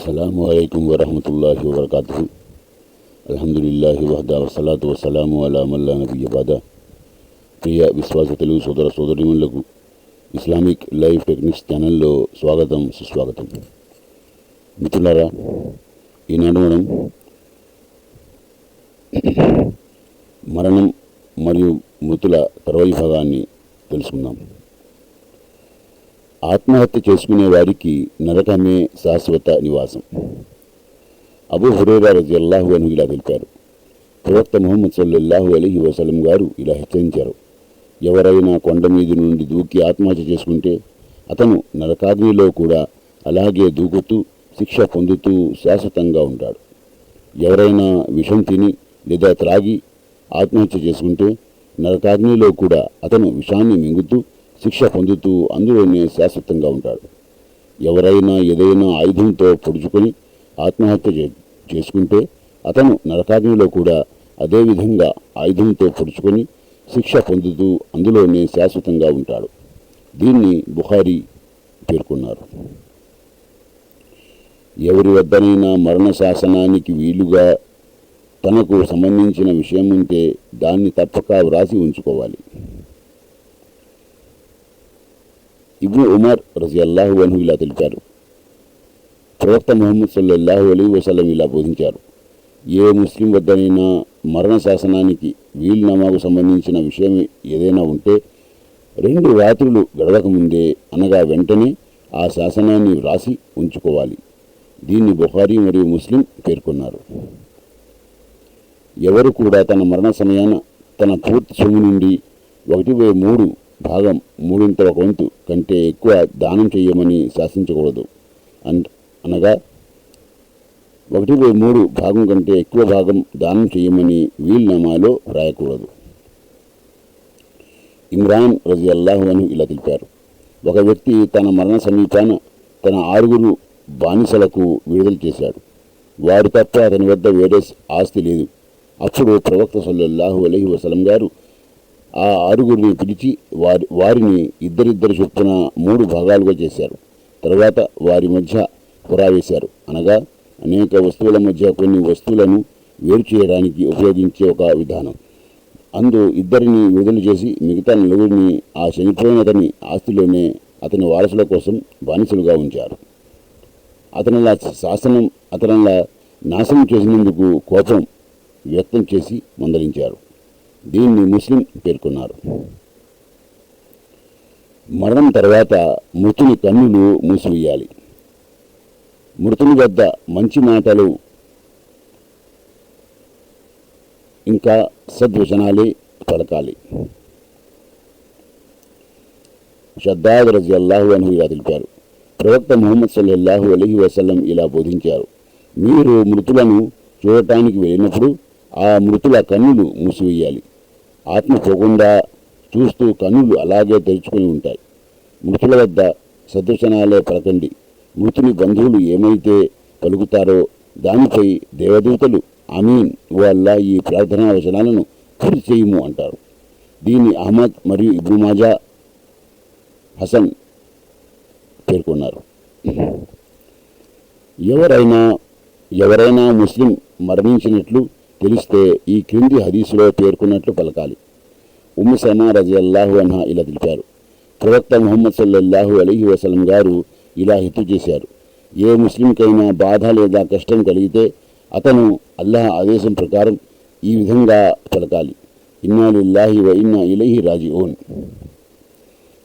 అస్సలం అయికం వరహమతుల్లా వరకాతు అల్హమ్దుల్లాహి వహదా వసలాతు వసలాము అలా మల్లా నబీ బాదా ప్రియ విశ్వాస తెలుగు సోదర సోదరిమణులకు ఇస్లామిక్ లైఫ్ టెక్నిక్స్ ఛానల్లో స్వాగతం సుస్వాగతం మిత్రులారా ఈనాడు మనం మరణం మరియు మృతుల తర్వాయి భాగాన్ని తెలుసుకుందాం ఆత్మహత్య చేసుకునే వారికి నరకమే శాశ్వత నివాసం. అబూ హురేరా రజియల్లాహు అని ఇలా తెలిపారు. ప్రవక్త ముహమ్మద్ సల్లల్లాహు అలీ వసలం గారు ఇలా హెచ్చరించారు. ఎవరైనా కొండ మీద నుండి దూకి ఆత్మహత్య చేసుకుంటే అతను నరకాగ్నిలో కూడా అలాగే దూకుతూ శిక్ష పొందుతూ శాశ్వతంగా ఉంటాడు. ఎవరైనా విషం తిని లేదా త్రాగి ఆత్మహత్య చేసుకుంటే నరకాగ్నిలో కూడా అతను విషాన్ని మింగుతూ శిక్ష పొందుతూ అందులోనే శాశ్వతంగా ఉంటాడు. ఎవరైనా ఏదైనా ఆయుధంతో పొడుచుకొని ఆత్మహత్య చే- చేసుకుంటే అతను నరకాగ్నిలో కూడా అదేవిధంగా ఆయుధంతో పొడుచుకొని శిక్ష పొందుతూ అందులోనే శాశ్వతంగా ఉంటాడు. దీన్ని బుహారి పేర్కొన్నారు. ఎవరి వద్దనైనా మరణ శాసనానికి వీలుగా తనకు సంబంధించిన విషయం ఉంటే దాన్ని తప్పక వ్రాసి ఉంచుకోవాలి. ఇబ్ను ఉమర్ రజియల్లాహు అన్హు ఇలా తెలిపారు ప్రవక్త మహమ్మద్ సల్లల్లాహు అలీ వసలం ఇలా బోధించారు ఏ ముస్లిం వద్దనైనా మరణ శాసనానికి వీలునామాకు సంబంధించిన విషయం ఏదైనా ఉంటే రెండు రాత్రులు గడవకముందే అనగా వెంటనే ఆ శాసనాన్ని వ్రాసి ఉంచుకోవాలి. దీన్ని బుహారీ మరియు ముస్లిం పేర్కొన్నారు. ఎవరు కూడా తన మరణ సమయాన తన పూర్తి సొమ్ము నుండి ఒకటి బై మూడు భాగం మూడింతల ఒక వంతు కంటే ఎక్కువ దానం చేయమని శాసించకూడదు. అన్ అనగా ఒకటి మూడు భాగం కంటే ఎక్కువ భాగం దానం చేయమని వీల్నామాలో రాయకూడదు ఇమ్రాన్ రజి అల్లాహు ఇలా తెలిపారు. ఒక వ్యక్తి తన మరణ సమీపాన తన ఆరుగురు బానిసలకు విడుదల చేశాడు. వారు తప్ప అతని వద్ద వేరే ఆస్తి లేదు. అప్పుడు ప్రవక్త సల్లల్లాహు అలహి వసలం గారు ఆ ఆరుగురిని పిలిచి వారి వారిని ఇద్దరిద్దరు చొప్పున మూడు భాగాలుగా చేశారు. తర్వాత వారి మధ్య పురావేశారు. అనగా అనేక వస్తువుల మధ్య కొన్ని వస్తువులను వేరు చేయడానికి ఉపయోగించే ఒక విధానం. అందు ఇద్దరిని విడుదల చేసి మిగతా నలుగురిని ఆ చనిపోయిన అతని ఆస్తిలోనే అతని వారసుల కోసం బానిసలుగా ఉంచారు. అతనిలా శాసనం అతనిలా నాశనం చేసినందుకు కోపం వ్యక్తం చేసి మందలించారు. దీన్ని ముస్లిం పేర్కొన్నారు. మరణం తర్వాత మృతుని కన్నులు మూసివేయాలి. మృతుని వద్ద మంచి మాటలు ఇంకా సద్వచనాలే పలకాలి. షద్దాద్ రజి అల్లాహు అని ఇలా తెలిపారు ప్రవక్త ముహమ్మద్ సల్లల్లాహు అలహి వసల్లం ఇలా బోధించారు. మీరు మృతులను చూడటానికి వెళ్ళినప్పుడు ఆ మృతుల కన్నులు మూసివేయాలి. ఆత్మ పోకుండా చూస్తూ కన్నులు అలాగే తెరుచుకొని ఉంటాయి. మృతుల వద్ద సదృశనాలే పలకండి. మృతుని బంధువులు ఏమైతే కలుగుతారో దానిపై దేవదూతలు అమీన్ వల్ల ఈ ప్రార్థనా వచనాలను పూర్తి చేయము అంటారు. దీన్ని అహ్మద్ మరియు ఇబ్రుమాజా హసన్ పేర్కొన్నారు. ఎవరైనా ఎవరైనా ముస్లిం మరణించినట్లు తెలిస్తే ఈ క్రింది హదీసులో పేర్కొన్నట్లు పలకాలి. ఉమ్ము సమా రజియల్లాహు అన్హా ఇలా తెలిపారు. ప్రవక్త ముహమ్మద్ సల్లల్లాహు అలీహి వసలం గారు ఇలా హితు చేశారు. ఏ ముస్లింకైనా బాధ లేదా కష్టం కలిగితే అతను అల్లాహ్ ఆదేశం ప్రకారం ఈ విధంగా పలకాలి. ఇన్నా లిల్లాహి వ ఇన్నా రాజీ ఓన్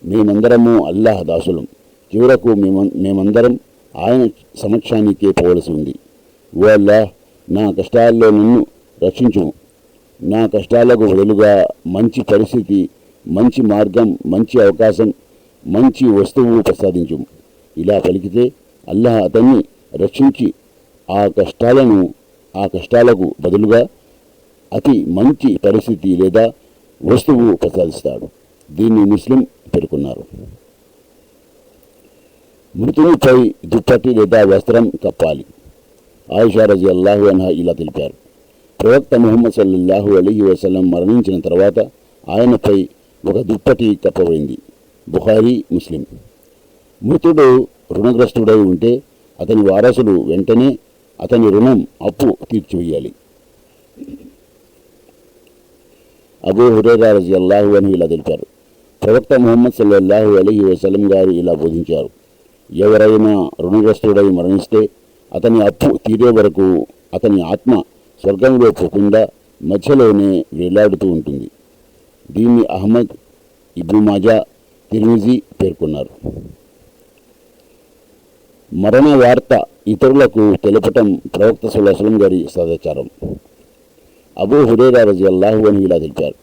మేమందరము అల్లాహ్ దాసులం. చివరకు మేమ మేమందరం ఆయన సమక్షానికే పోవలసి ఉంది. ఓ అల్లాహ్ నా కష్టాల్లో నన్ను రక్షించుము. నా కష్టాలకు బదులుగా మంచి పరిస్థితి మంచి మార్గం మంచి అవకాశం మంచి వస్తువు ప్రసాదించుము. ఇలా పలికితే అల్లాహ్ అతన్ని రక్షించి ఆ కష్టాలను ఆ కష్టాలకు బదులుగా అతి మంచి పరిస్థితి లేదా వస్తువు ప్రసాదిస్తాడు. దీన్ని ముస్లిం పేర్కొన్నారు. మృతునిపై దుప్పటి లేదా వస్త్రం కప్పాలి. ఆయిషా రజి అల్లాహు అన్హా ఇలా తెలిపారు. ప్రవక్త ముహమ్మద్ సల్లల్లాహు అలీ వసలం మరణించిన తర్వాత ఆయనపై ఒక దుప్పటి కప్పబడింది బుహారీ ముస్లిం. మృతుడు రుణగ్రస్తుడై ఉంటే అతని వారసులు వెంటనే అతని రుణం అప్పు తీర్చివేయాలి. అబూ హురేరా రజి అల్లాహు అని ఇలా తెలిపారు. ప్రవక్త ముహమ్మద్ సల్లల్లాహు అలీ వసలం గారు ఇలా బోధించారు. ఎవరైనా రుణగ్రస్తుడై మరణిస్తే అతని అప్పు తీరే వరకు అతని ఆత్మ స్వర్గంలో పోకుండా మధ్యలోనే వేలాడుతూ ఉంటుంది. దీన్ని అహ్మద్ ఇబ్ను మాజా తిరుమిజీ పేర్కొన్నారు. మరణ వార్త ఇతరులకు తెలపటం ప్రవక్త సుల్లాహం గారి సదాచారం. అబూ హురేరా రజి అల్లాహు అని ఇలా తెలిపారు.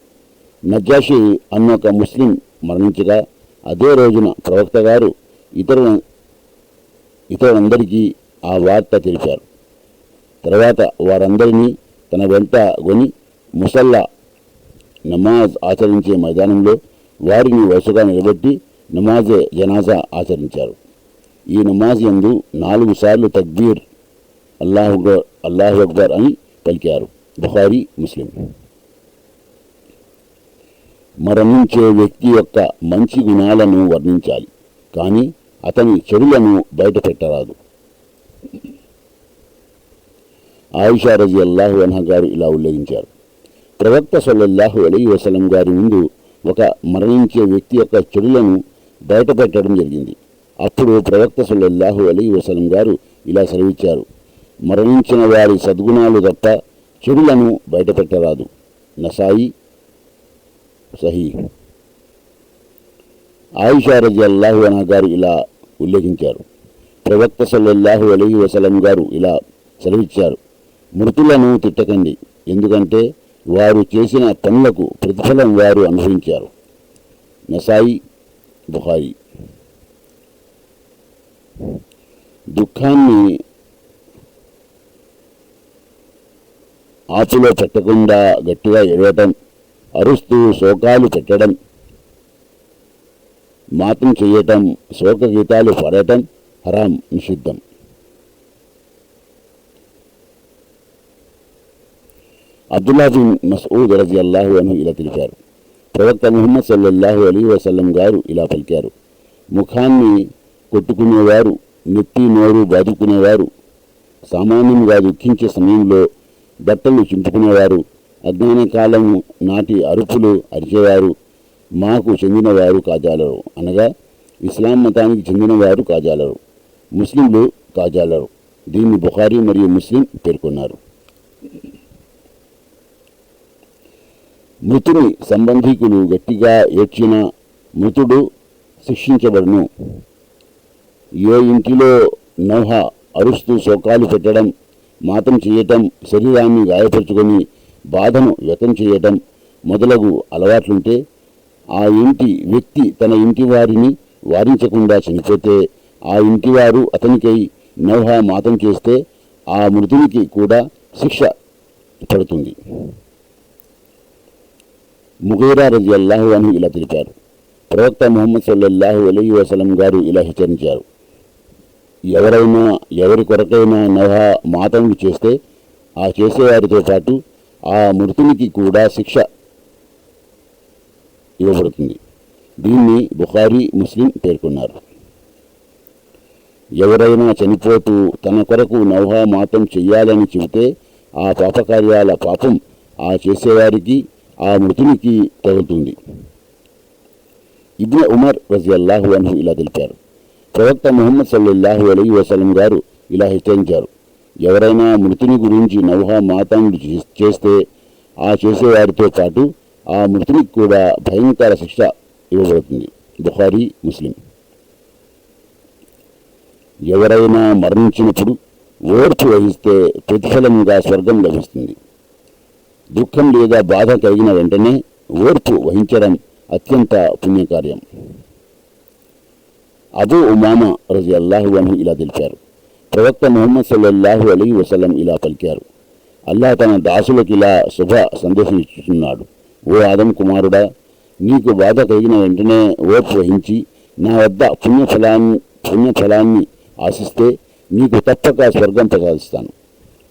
నజ్జాషి అన్న ఒక ముస్లిం మరణించగా అదే రోజున ప్రవక్త గారు ఇతర ఇతరులందరికీ ఆ వార్త తెలిపారు. తర్వాత వారందరినీ తన వెంట కొని ముసల్లా నమాజ్ ఆచరించే మైదానంలో వారిని వరుసగా నిలబెట్టి నమాజే జనాజా ఆచరించారు. ఈ నమాజ్ ఎందు నాలుగు సార్లు తక్బీర్ అల్లాహు అల్లాహు అక్బర్ అని పలికారు. బుహారీ ముస్లిం. మరణించే వ్యక్తి యొక్క మంచి గుణాలను వర్ణించాలి. కానీ అతని చెడులను బయట పెట్టరాదు ఆయిషా రజి అల్లాహు అన్హ గారు ఇలా ఉల్లేఖించారు. ప్రవక్త సల్లల్లాహు అలీ వసలం గారి ముందు ఒక మరణించే వ్యక్తి యొక్క చెడులను బయటపెట్టడం జరిగింది. అప్పుడు ప్రవక్త సల్లల్లాహు అలీ వసలం గారు ఇలా సెలవిచ్చారు. మరణించిన వారి సద్గుణాలు తప్ప చెడులను బయటపెట్టరాదు. నసాయి సహీ. ఆయిషా రజి అల్లాహు అన్హ గారు ఇలా ఉల్లేఖించారు. ప్రవక్త సల్లల్లాహు అలీ వసలం గారు ఇలా సెలవిచ్చారు. మృతులను తిట్టకండి. ఎందుకంటే వారు చేసిన పనులకు ప్రతిఫలం వారు అనుభవించారు. నసాయి బుహాయి దుఃఖాన్ని ఆచులో పెట్టకుండా గట్టిగా ఎడవటం అరుస్తూ శోకాలు పెట్టడం మాతం చేయటం శోక గీతాలు పాడటం హరాం నిషిద్ధం. అబ్దుల్లా మసూద్ రజి అల్లాహు అను ఇలా తెలిపారు ప్రవక్త ముహమ్మద్ సల్లల్లాహు అలీ వసల్లం గారు ఇలా పలికారు ముఖాన్ని కొట్టుకునేవారు నెత్తి నోరు బాదుకునేవారు సామాన్యంగా దుఃఖించే సమయంలో బట్టలు చింపుకునేవారు అజ్ఞాన కాలం నాటి అరుపులు అరిచేవారు మాకు చెందినవారు కాజాలరు అనగా ఇస్లాం మతానికి చెందినవారు కాజాలరు ముస్లింలు కాజాలరు దీన్ని బుఖారీ మరియు ముస్లిం పేర్కొన్నారు మృతుని సంబంధికులు గట్టిగా ఏడ్చిన మృతుడు శిక్షించబడును. ఏ ఇంటిలో నౌహ అరుస్తూ శోకాలు పెట్టడం మాతం చేయటం శరీరాన్ని గాయపరుచుకొని బాధను వ్యక్తం చేయటం మొదలగు అలవాట్లుంటే ఆ ఇంటి వ్యక్తి తన ఇంటి వారిని వారించకుండా చనిపోతే ఆ ఇంటివారు అతనికై నౌహ మాతం చేస్తే ఆ మృతునికి కూడా శిక్ష పడుతుంది. ముగైరా రజి అల్లాహు అని ఇలా తెలిపారు. ప్రవక్త ముహమ్మద్ సల్లల్లాహు అలీ వసలం గారు ఇలా హెచ్చరించారు. ఎవరైనా ఎవరి కొరకైనా నవహ మాతములు చేస్తే ఆ చేసేవారితో పాటు ఆ మృతునికి కూడా శిక్ష ఇవ్వబడుతుంది. దీన్ని బుఖారీ ముస్లిం పేర్కొన్నారు. ఎవరైనా చనిపోతూ తన కొరకు నౌహా మాతం చెయ్యాలని చెబితే ఆ పాపకార్యాల పాపం ఆ చేసేవారికి ఆ మృతునికి తగులుతుంది. ఇబ్న ఉమర్ రజియల్లాహు అన్హు ఇలా తెలిపారు. ప్రవక్త ముహమ్మద్ సల్లల్లాహు అలీ వసలం గారు ఇలా హెచ్చరించారు. ఎవరైనా మృతుని గురించి నౌహా మాతాన్ని చేస్తే ఆ చేసేవారితో పాటు ఆ మృతునికి కూడా భయంకర శిక్ష ఇవ్వబడుతుంది. బుహారీ ముస్లిం. ఎవరైనా మరణించినప్పుడు ఓర్పు వహిస్తే ప్రతిఫలంగా స్వర్గం లభిస్తుంది. దుఃఖం లేదా బాధ కలిగిన వెంటనే ఓర్పు వహించడం అత్యంత పుణ్యకార్యం. అబూ ఉమామా రజి అల్లాహు అను ఇలా తెలిపారు. ప్రవక్త ముహమ్మద్ సల్లల్లాహు అలీ వసలం ఇలా పలికారు. అల్లాహ్ తన దాసులకు ఇలా శుభ సందేశం ఇస్తున్నాడు ఓ ఆదం కుమారుడా నీకు బాధ కలిగిన వెంటనే ఓర్పు వహించి నా వద్ద పుణ్యఫలాన్ని పుణ్యఫలాన్ని ఆశిస్తే నీకు తప్పక స్వర్గం ప్రసాదిస్తాను.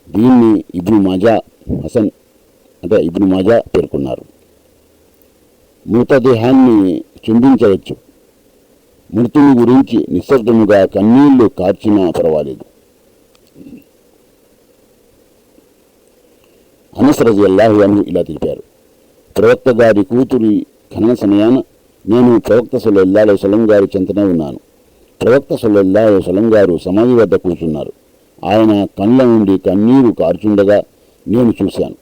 దీన్ని ఇబ్ను మాజా హసన్ అంటే ఇబ్బంది మాజా పేర్కొన్నారు. మృతదేహాన్ని చుంబించవచ్చు మృతుని గురించి నిశ్శబ్దముగా కన్నీళ్ళు కార్చినా పర్వాలేదు. అనసరజి అల్లాహుయాను ఇలా తెలిపారు. ప్రవక్త గారి కూతురి ఖనన సమయాన నేను ప్రవక్త సొల్లెల్లాలో సలం గారి చెంతనే ఉన్నాను. ప్రవక్త సొల్లెల్లాలో సలం గారు సమాధి వద్ద కూర్చున్నారు. ఆయన కళ్ళ నుండి కన్నీరు కార్చుండగా నేను చూశాను.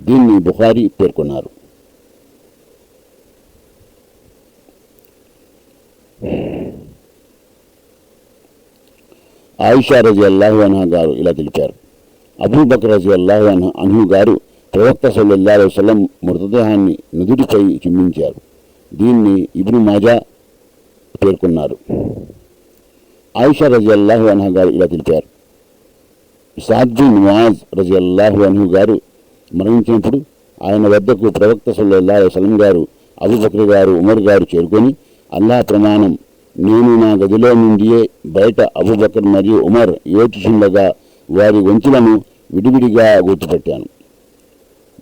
దీన్ని బుఖారి పేర్కొన్నారు. ఆయిషా రజి అల్లాహు గారు ఇలా తెలిపారు. అబూబక్ రజి అల్లాహు అన్హ అన్హు గారు ప్రవక్త సల్లల్లా వసలం మృతదేహాన్ని నుదుటిపై చుమ్మించారు దీన్ని ఇబ్ను మాజా పేర్కొన్నారు. ఆయిషా రజి అల్లాహు అన్హా గారు ఇలా తెలిపారు. సాద్జు నవాజ్ రజి అల్లాహు అన్హు గారు మరణించినప్పుడు ఆయన వద్దకు ప్రవక్త సల్లల్లా సలం గారు అబుబక్రి గారు ఉమర్ గారు చేరుకొని అల్లా ప్రమాణం నేను నా గదిలో నుండియే బయట అబుబకర్ మరియు ఉమర్ ఏడ్చుచుండగా వారి గొంతులను విడివిడిగా గుర్తుపెట్టాను.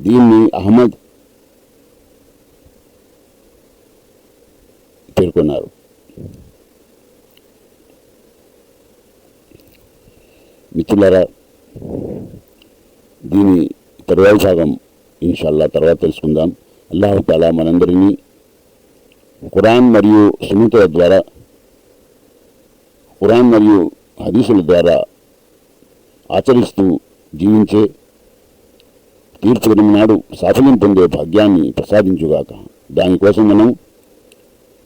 దీన్ని అహ్మద్ పేర్కొన్నారు. మిత్రులారా దీని తరువాయి భాగం ఇన్షాల్లా తర్వాత తెలుసుకుందాం. అల్లాహు తాలా మనందరినీ ఖురాన్ మరియు సున్నితుల ద్వారా ఖురాన్ మరియు హదీసుల ద్వారా ఆచరిస్తూ జీవించే తీర్పు నాడు సాఫల్యం పొందే భాగ్యాన్ని ప్రసాదించుగాక. దానికోసం మనం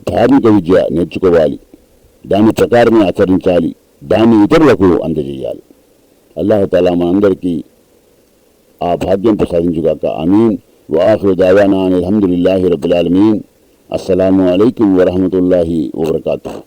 ధార్మిక విద్య నేర్చుకోవాలి. దాని ప్రకారమే ఆచరించాలి. దాన్ని ఇతరులకు అందజేయాలి. అల్లాహతాలా మనందరికీ آپ حاجیوں پر ساری جگہ کا آمین وآخر دعوانا الحمدللہ رب العالمین السلام علیکم ورحمۃ اللہ وبرکاتہ